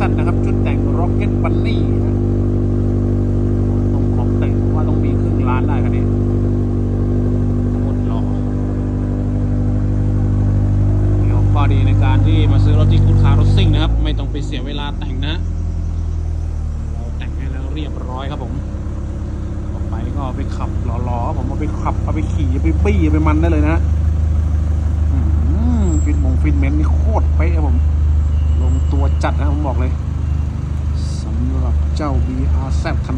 สั้นนะครับ ชุดแต่งร็อกเก็ตบัลลี่ต้องของแต่งว่าต้องมีครึ่งล้านได้คันนี้หล่อข้อดีในการที่มาซื้อรถที่คุณคารถซิ่งนะครับ ไม่ต้องไปเสียเวลาแต่งนะ เราแต่งให้แล้วเรียบร้อยครับผมต่อไปก็ไปขับหล่อๆผมเอาไปขับเอาไปขี่ไปปี้ไปมันได้เลยนะฟินมงฟินเม้น จัดนะผมบอกเลยสำหรับเจ้า BR แซบคัน